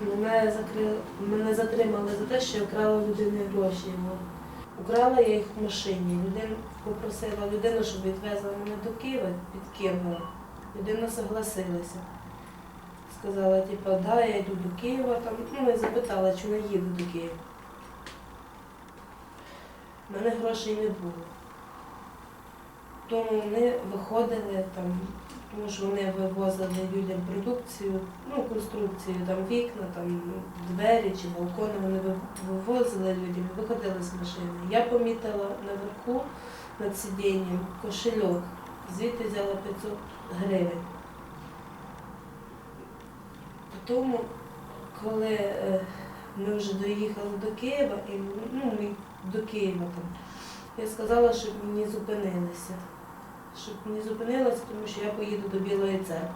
Мене закрили, мене затримали за те, що я вкрала людини гроші. Украла я їх в машині. Людина попросила людину, щоб відвезла мене до Києва під Києва. Людина согласилася. Сказала, типу, да, я йду до Києва. Там, ну, і запитала, чи не їду до Києва. У мене грошей не було. Тому вони виходили там, тому що вони вивозили людям продукцію, ну, конструкцію, там вікна, там двері чи балкони вони вивозили людям, виходили з машини. Я помітила наверху над сидінням кошельок, звідти взяла 500 гривень. Потім, коли е, ми вже доїхали до Києва, і ну, ми до Києва там, я сказала, щоб мені зупинилися. Щоб мені зупинилися, тому що я поїду до Білої церкви.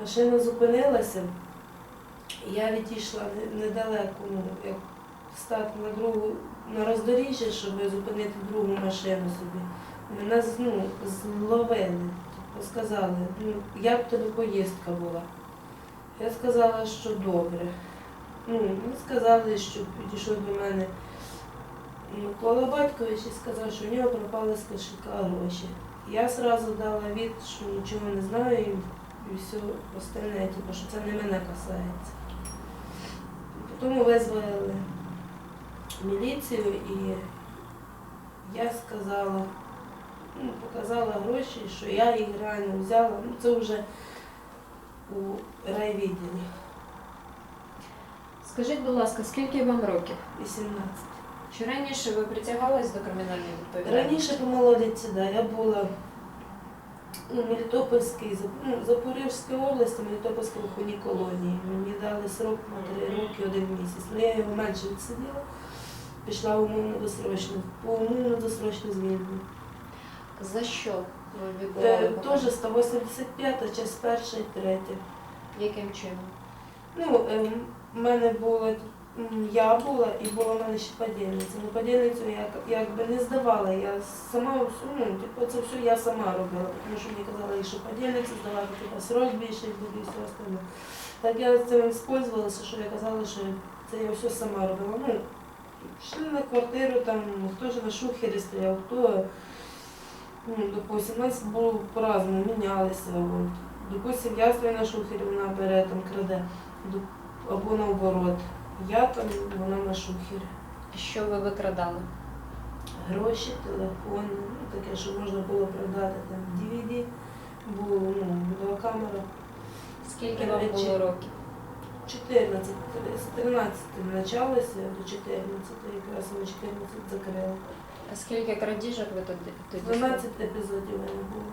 Машина зупинилася, я відійшла недалеко, ну, як стати на другу на роздоріжжя, щоб зупинити другу машину собі. Мене ну, зловили, типу, сказали, ну, як тебе поїздка була. Я сказала, що добре. Ну, сказали, що підійшов до мене Микола Батькович і сказав, що в нього пропали з кошелька гроші. Я одразу дала від, що нічого не знаю і, і все остальне, типу, що це не мене касається. Потім визвали міліцію і я сказала, ну, показала гроші, що я їх реально взяла. Ну, це вже у райвідділі Скажіть, будь ласка, скільки вам років? 18. Чи раніше ви притягались до кримінальної відповідальності? Раніше по молодиці, да, я була у Мелітопольській, ну, Запорізькій області, Мелітопольській виховній колонії. Мені дали срок на 3 роки, один місяць. Ну, я його менше відсиділа, пішла в умовно досрочну, по умовно досрочну звільнення. За що ви відбували Е, покарання? Теж 185, час перша і третя. Яким чином? Ну, ем, в мене було, я була і була в мене ще подільниця. Ну, подільницю я якби не здавала, я сама, ну, типу, це все я сама робила, тому що мені казали, що подільницю здавати, типу, срок більше буде і все остальне. Так я цим спользувалася, що я казала, що це я все сама робила. Ну, йшли на квартиру, там, хто ж на шухері стояв, хто, ну, допустим, нас було по-разному, мінялися. Допустим, я стою на шухері, вона бере, там, краде або наоборот. Я там, вона на шухері. Що ви викрадали? Гроші, телефон, ну таке, що можна було продати там DVD, було ну, відеокамера. Скільки вам Речі. було років? 14, з 13 почалося до 14, якраз ми 14 закрили. А скільки крадіжок ви тоді тоді? 12 епізодів у мене було.